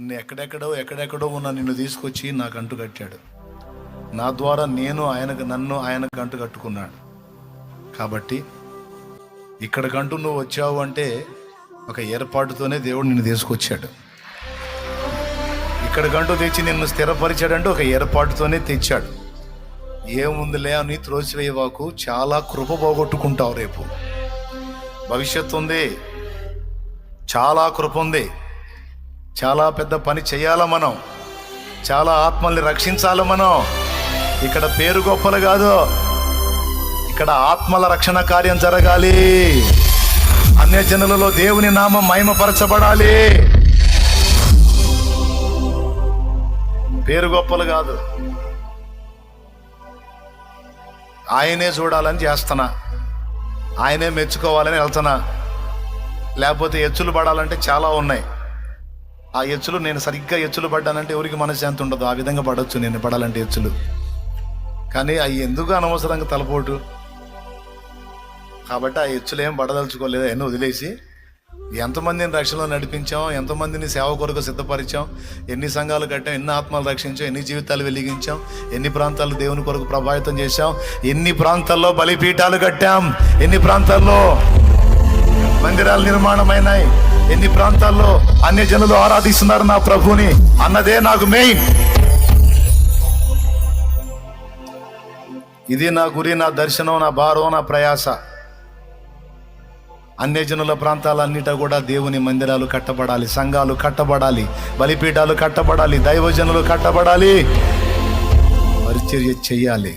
ఎక్కడెక్కడో ఎక్కడెక్కడో ఉన్న నిన్ను తీసుకొచ్చి నాకు అంటు కట్టాడు. నా ద్వారా నేను ఆయనకు నన్ను ఆయనకు అంటు కట్టుకున్నాడు. కాబట్టి ఇక్కడికంటూ నువ్వు వచ్చావు అంటే ఒక ఏర్పాటుతోనే దేవుడు నిన్ను తీసుకొచ్చాడు. ఇక్కడికంటూ తెచ్చి నిన్ను స్థిరపరిచాడంటే ఒక ఏర్పాటుతోనే తెచ్చాడు. ఏముందిలే అని త్రోసివేయవాకు చాలా కృప పోగొట్టుకుంటావు రేపు. భవిష్యత్తు ఉంది. చాలా కృప ఉంది. చాలా పెద్ద పని చేయాల మనం? చాలా ఆత్మల్ని రక్షించాలి మనం? ఇక్కడ పేరు గొప్పలు కాదు. ఇక్కడ ఆత్మల రక్షణ కార్యం జరగాలి. అన్య జనులలో దేవుని నామం మహిమపరచబడాలి. పేరు గొప్పలు కాదు. ఆయనే చూడాలని చేస్తున్నా. ఆయనే మెచ్చుకోవాలని వెళ్తున్నా. లేకపోతే ఎచ్చులు పడాలంటే చాలా ఉన్నాయి. ఆ ఎచ్చులు నేను సరిగ్గా ఎచ్చులు పడ్డానంటే ఎవరికి మనశ్శాంతి ఉండదు. ఆ విధంగా పడవచ్చు నేను పడాలంటే ఎచ్చులు. కానీ అవి ఎందుకు అనవసరంగా తలపోటు? కాబట్టి ఆ ఎచ్చులు ఏం పడదలుచుకోలేదు. అని వదిలేసి ఎంతమందిని రక్షణలో నడిపించాం ఎంతమందిని సేవ కొరకు సిద్ధపరిచాం ఎన్ని సంఘాలు కట్టాం ఎన్ని ఆత్మలు రక్షించాం ఎన్ని జీవితాలు వెలిగించాం ఎన్ని ప్రాంతాలు దేవుని కొరకు ప్రభావితం చేశాం ఎన్ని ప్రాంతాల్లో బలిపీఠాలు కట్టాం ఎన్ని ప్రాంతాల్లో మందిరాలు నిర్మాణమైనాయి. ఎన్ని ప్రాంతాల్లో అన్ని జనులు ఆరాధిస్తున్నారు నా ప్రభుని అన్నదే నాకు మెయిన్. ఇది నా గురి నా దర్శనం నా భారం నా ప్రయాస. అన్యజనుల ప్రాంతాలన్నిట కూడా దేవుని మందిరాలు కట్టబడాలి సంఘాలు కట్టబడాలి బలిపీఠాలు కట్టబడాలి దైవజనులు కట్టబడాలి. పరిచర్య చెయ్యాలి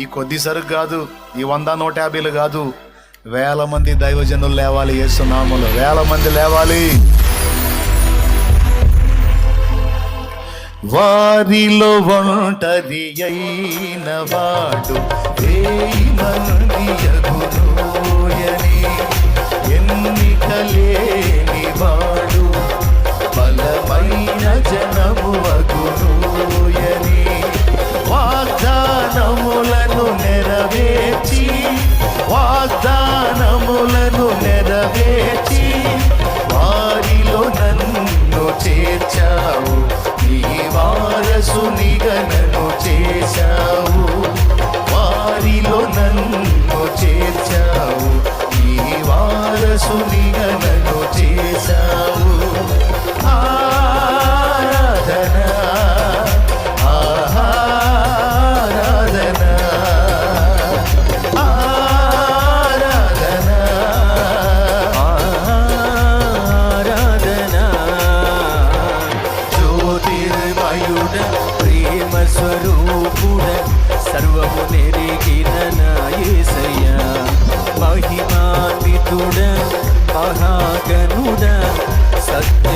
ఈ కొద్ది సరుకు కాదు ఈ వంద నూట యాభైలు కాదు వేల మంది దైవజనులు లేవాలి ఏసునామలు వేల మంది లేవాలి. వారిలో ఒంటరి అయిన వాడు వేయి మంది స్వరూపుడ సర్వము నెరిగిన నాయసయ మహిమాన్వితుడ మహాగనుడ సత్య